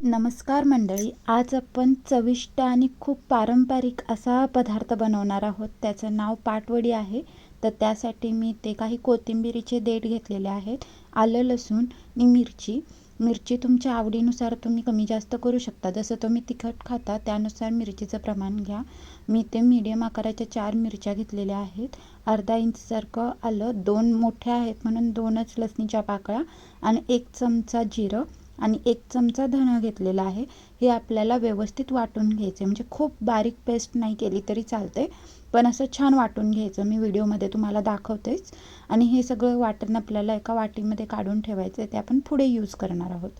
नमस्कार मंडळी आज आपण चविष्ट आणि खूप पारंपरिक असा पदार्थ बनवणार आहोत. त्याचं नाव पाटवडी आहे. तर त्यासाठी मी ते काही कोथिंबिरीचे देठ घेतलेले आहेत आलं लसूण आणि मिरची. मिरची तुमच्या आवडीनुसार तुम्ही कमी जास्त करू शकता. जसं तुम्ही तिखट खाता त्यानुसार मिरचीचं प्रमाण घ्या. मी ते मीडियम आकाराच्या चार मिरच्या घेतलेल्या आहेत. अर्धा इंचसारखं आलं. दोन मोठ्या आहेत म्हणून दोनच लसणीच्या पाकळ्या आणि एक चमचा जिरं. आणि एक चमचा धणं घेतलेला आहे. हे आपल्याला व्यवस्थित वाटून घ्यायचे म्हणजे खूप बारीक पेस्ट नाही केली तरी चालते पण असं छान वाटून घ्यायचं. मी व्हिडिओमध्ये तुम्हाला दाखवतेच. आणि हे सगळं वाटण आपल्याला एका वाटीमध्ये काढून ठेवायचं आहे ते आपण पुढे यूज करणार आहोत.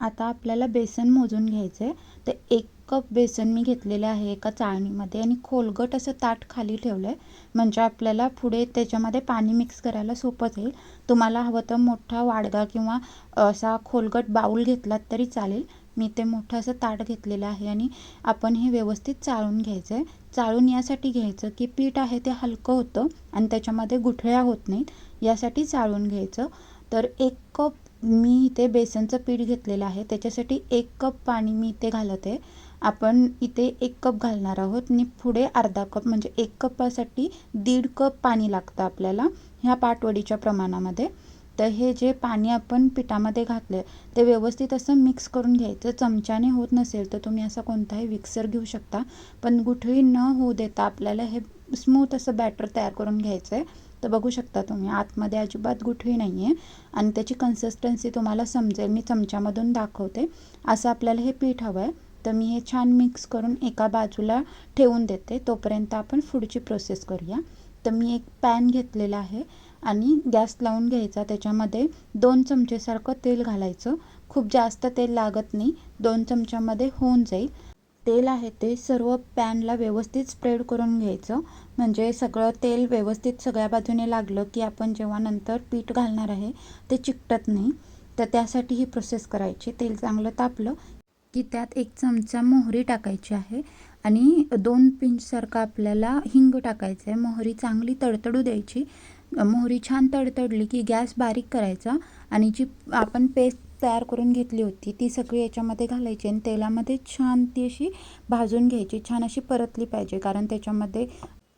आता आपल्याला बेसन मोजून घ्यायचं आहे तर एक कप बेसन मी घेतलेलं आहे एका चाळणीमध्ये आणि खोलगट असं ताट खाली ठेवलं आहे म्हणजे आपल्याला पुढे त्याच्यामध्ये पाणी मिक्स करायला सोपं जाईल. तुम्हाला हवं तर मोठा वाडगा किंवा असा खोलगट बाऊल घेतलात तरी चालेल. मी ते मोठं असं ताट घेतलेलं आहे आणि आपण हे व्यवस्थित चाळून घ्यायचं आहे चाळून यासाठी घ्यायचं की पीठ आहे ते हलकं होतं आणि त्याच्यामध्ये गुठळ्या होत नाहीत. यासाठी चाळून घ्यायचं. तर एक कप मी इथे बेसनचं पीठ घेतलेलं आहे. त्याच्यासाठी एक कप पाणी मी इथे घालत. आहे आपण इथे एक कप घालणार आहोत. आणि पुढे अर्धा कप म्हणजे एक कपासाठी दीड कप पाणी लागतं आपल्याला ह्या पाटवडीच्या प्रमाणामध्ये. तर हे जे पाणी आपण पिठामध्ये घातलं ते व्यवस्थित असं मिक्स करून घ्यायचं. चमच्याने होत नसेल तर तुम्ही असा कोणताही मिक्सर घेऊ शकता. पण गुठळी न होऊ देता आपल्याला हे स्मूथ असं बॅटर तयार करून घ्यायचं आहे तर बघू शकता तुम्ही आतमध्ये अजिबात गुठळी नाही आहे आणि त्याची कन्सिस्टन्सी तुम्हाला समजेल. मी चमच्यामधून दाखवते. असं आपल्याला हे पीठ हवं आहे तर मी हे छान मिक्स करून एका बाजूला ठेवून देते. तोपर्यंत आपण पुढची प्रोसेस करूया. तर मी एक पॅन घेतलेला आहे आणि गॅस लावून घ्यायचा. त्याच्यामध्ये दोन चमचेसारखं तेल घालायचं. खूप जास्त तेल लागत नाही. दोन चमच्यामध्ये होऊन जाईल. तेल आहे ते सर्व पॅनला व्यवस्थित स्प्रेड करून घ्यायचं. म्हणजे सगळं तेल व्यवस्थित सगळ्या बाजूने लागलं की आपण जेव्हा नंतर पीठ घालणार आहे ते चिकटत नाही. तर त्यासाठी ही प्रोसेस करायची. तेल चांगलं तापलं की त्यात एक चमचा मोहरी टाकायची आहे आणि दोन पिंचसारखं आपल्याला हिंग टाकायचं आहे मोहरी चांगली तडतडू द्यायची. मोहरी छान तडतडली की गॅस बारीक करायचा आणि जी आपण पेस्ट तयार करून घेतली होती. ती सगळी याच्यामध्ये घालायची आणि तेलामध्ये छान ती अशी भाजून घ्यायची. छान अशी परतली पाहिजे. कारण त्याच्यामध्ये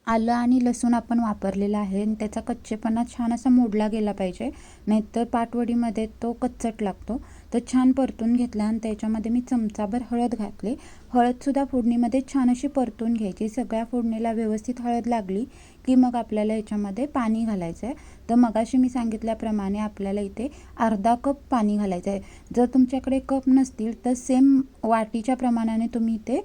आलं आणि लसूण आपण वापरलेला आहे आणि त्याचा कच्चेपणा छान असा मोडला गेला पाहिजे. नाहीतर पाटवडीमध्ये तो कच्चट लागतो. तर छान परतून घेतला आणि त्याच्यामध्ये मी चमचाभर हळद घातली. हळदसुद्धा फोडणीमध्ये छान अशी परतून घ्यायची. सगळ्या फोडणीला व्यवस्थित हळद लागली की मग आपल्याला याच्यामध्ये पाणी घालायचं आहे तर मगाशी मी सांगितल्याप्रमाणे आपल्याला इथे अर्धा कप पाणी घालायचं आहे जर तुमच्याकडे कप नसतील तर सेम वाटीच्या प्रमाणाने तुम्ही इथे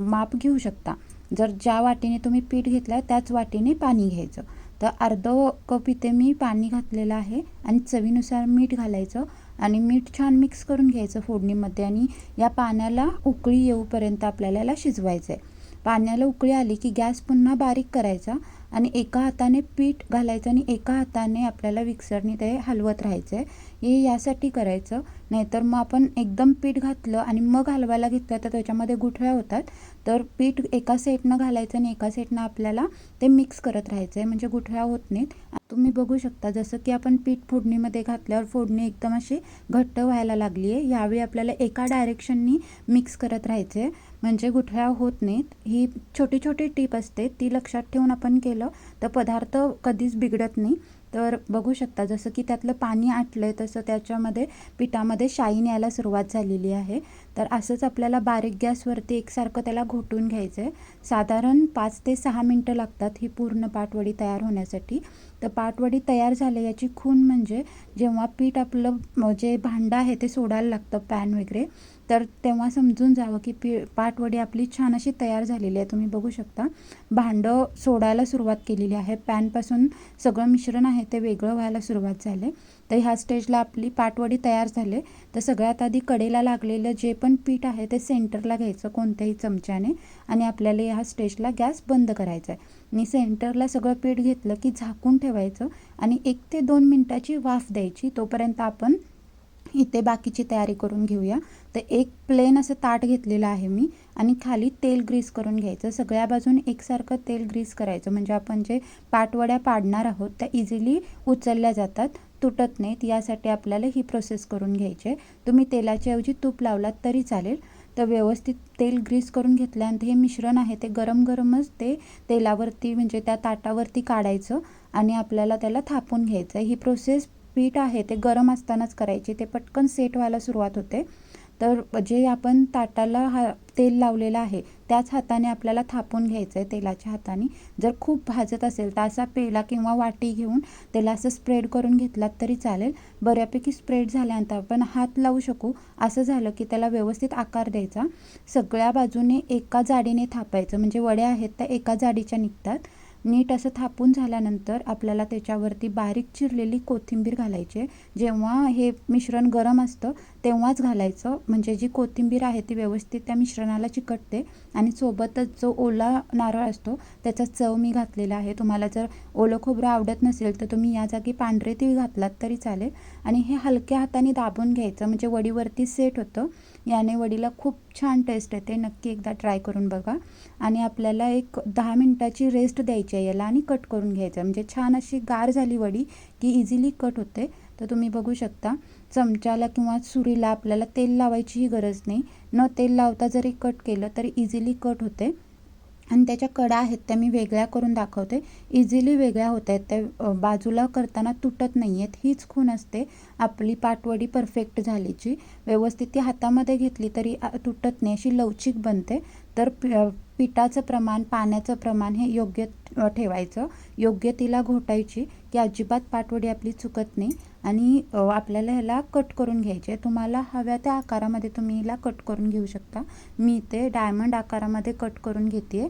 माप घेऊ शकता. जर ज्या वाटीने तुम्ही पीठ घेतलं त्याच वाटीने पाणी घ्यायचं. तर अर्ध कप इथे मी पाणी घातलेलं आहे आणि चवीनुसार मीठ घालायचं. आणि मीठ छान मिक्स करून घ्यायचं फोडणीमध्ये आणि या पाण्याला उकळी येऊपर्यंत आपल्याला याला शिजवायचं आहे पाण्याला उकळी आली की गॅस पुन्हा बारीक करायचा. आणि एका हाताने पीठ घालायचं आणि एका हाताने आपल्याला मिक्सरने ते हलवत राहायचं आहे हे यासाठी करायचं. नाहीतर मग आपण एकदम पीठ घातलं आणि मग हलवायला घेतलं तर त्याच्यामध्ये गुठळ्या होतात. तर पीठ एका सेटनं घालायचं आणि एका सेटनं आपल्याला ते मिक्स करत राहायचं आहे म्हणजे गुठळ्या होत नाहीत. तुम्ही बघू शकता जसं की आपण पीठ फोडणीमध्ये घातल्यावर फोडणी एकदम अशी घट्ट व्हायला लागली आहे यावेळी आपल्याला एका डायरेक्शननी मिक्स करत राहायचं आहे म्हणजे गुठळ्या होत नाहीत. ही छोटी छोटी टीप असते. ती लक्षात ठेवून आपण केलं तर पदार्थ कधीच बिघडत नाही. तर बघू शकता जसं की त्यातलं पाणी आटलं आहे तसं त्याच्यामध्ये पिठामध्ये शाईन यायला सुरुवात झालेली आहे. तर असंच आपल्याला बारीक गॅसवरती एकसारखं त्याला घोटून घ्यायचं आहे. साधारण पाच ते सहा मिनटं लागतात ही पूर्ण पाटवडी तयार होण्यासाठी. तर पाटवडी तयार झाले याची खून म्हणजे जेव्हा पीठ आपलं जे भांडं आहे ते सोडायला लागतं पॅन वगैरे तर तेव्हा समजून जावं की पी पाटवडी आपली छान अशी तयार झालेली आहे. तुम्ही बघू शकता भांडं सोडायला सुरुवात केलेली आहे. पॅनपासून सगळं मिश्रण आहे ते वेगळं व्हायला सुरुवात झाले तर ह्या स्टेजला आपली पाटवडी तयार झाले तर सगळ्यात आधी कडेला लागलेलं जे पण पीठ आहे ते सेंटरला घ्यायचं कोणत्याही चमच्याने आणि आपल्याला ह्या स्टेजला गॅस बंद करायचा आहे. आणि सेंटरला सगळं पीठ घेतलं की झाकून ठेवायचं आणि एक ते दोन मिनटाची वाफ द्यायची. तोपर्यंत आपण इथे बाकीची तयारी करून घेऊया. तर एक प्लेन असं ताट घेतलेलं आहे मी आणि खाली तेल ग्रीस करून घ्यायचं. सगळ्या बाजून एकसारखं तेल ग्रीस करायचं. म्हणजे आपण जे पाटवड्या पाडणार आहोत त्या इझिली उचलल्या जातात. तुटत नाहीत यासाठी आपल्याला ही प्रोसेस करून घ्यायची आहे. तुम्ही तेलाच्या ऐवजी तूप लावलात तरी चालेल. तर व्यवस्थित तेल ग्रीस करून घेतल्यानंतर हे मिश्रण आहे ते गरम गरमच ते तेलावरती म्हणजे त्या ताटावरती काढायचं आणि आपल्याला त्याला थापून घ्यायचं आहे. ही प्रोसेस पीठ आहे ते गरम असतानाच करायची. ते पटकन सेट व्हायला सुरुवात होते. तर जे आपण ताटाला हा तेल लावलेलं आहे त्याच हाताने आपल्याला थापून घ्यायचं आहे तेलाच्या हाताने. जर खूप भाजत असेल तर असा पेला किंवा वाटी घेऊन त्याला असं स्प्रेड करून घेतलात तरी चालेल. बऱ्यापैकी स्प्रेड झाल्यानंतर आपण हात लावू शकू. असं झालं की त्याला व्यवस्थित आकार द्यायचा. सगळ्या बाजूने एका जाडीने थापायचं. म्हणजे वड्या आहेत त्या एका जाडीच्या निघतात. नीट असं थापून झाल्यानंतर आपल्याला त्याच्यावरती बारीक चिरलेली कोथिंबीर घालायची. जेव्हा हे मिश्रण गरम असतं तेव्हाच घालायचं. म्हणजे जी कोथिंबीर आहे ती व्यवस्थित त्या मिश्रणाला चिकटते. आणि सोबतच जो ओला नारळ असतो त्याचा चव मी घातलेला आहे. तुम्हाला जर ओलं खोबरं आवडत नसेल तर तुम्ही या जागी पांढरे तीळ घातलात तरी चालेल. आणि हे हलक्या हाताने दाबून घ्यायचं. म्हणजे वडीवरती सेट होतं. याने वडीला खूप छान टेस्ट येते. नक्की एकदा ट्राय करून बघा. आणि आपल्याला एक दहा मिनटाची रेस्ट द्यायची आहे याला आणि कट करून घ्यायचं. म्हणजे छान अशी गार झाली वडी की इझिली कट होते. तर तुम्ही बघू शकता. चमच्याला किंवा सुरीला आपल्याला तेल लावायचीही गरज नाही. न तेल लावता जरी कट केलं तरी इझिली कट होते. आणि त्याच्या कडा आहेत त्या मी वेगळ्या करून दाखवते. इझिली वेगळ्या होत आहेत. त्या बाजूला करताना तुटत नाही आहेत. हीच खूण असते. आपली पाटवडी परफेक्ट झालीची. व्यवस्थित ती हातामध्ये घेतली तरी तुटत नाही. अशी लवचिक बनते. तर पिठाचं प्रमाण पाण्याचं प्रमाण हे योग्य ठेवायचं. योग्य तिला घोटायची की अजिबात पाटवडी आपली चुकत नाही. आणि आपल्याला ह्याला कट करून घ्यायचे तुम्हाला हव्या त्या आकारामध्ये तुम्ही हिला कट करून घेऊ शकता. मी ते डायमंड आकारामध्ये कट करून घेते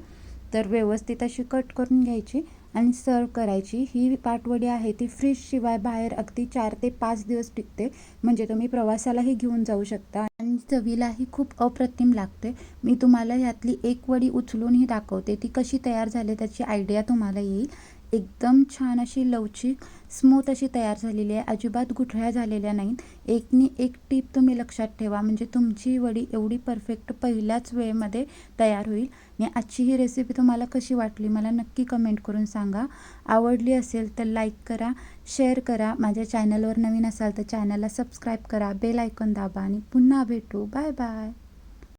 तर व्यवस्थित अशी कट करून घ्यायची आणि सर्व करायची. ही पाटवडी आहे ती फ्रीजशिवाय बाहेर अगदी चार ते पाच दिवस टिकते. म्हणजे तुम्ही प्रवासालाही घेऊन जाऊ शकता. आणि चवीलाही खूप अप्रतिम लागते. मी तुम्हाला यातली एक वडी उचलूनही दाखवते. ती कशी तयार झाली त्याची आयडिया तुम्हाला येईल. एकदम छान अशी लवचिक स्मूथ अशी तयार झालेली आहे. अजिबात गुठळ्या झालेल्या नाहीत. एकनी एक टीप तुम्ही लक्षात ठेवा. म्हणजे तुमची वडी एवढी परफेक्ट पहिल्याच वेळेमध्ये तयार होईल. आणि आजची ही रेसिपी तुम्हाला कशी वाटली मला नक्की कमेंट करून सांगा. आवडली असेल तर लाईक करा शेअर करा. माझ्या चॅनलवर नवीन असाल तर चॅनलला सबस्क्राईब करा. बेल आयकॉन दाबा. आणि पुन्हा भेटू. Bye bye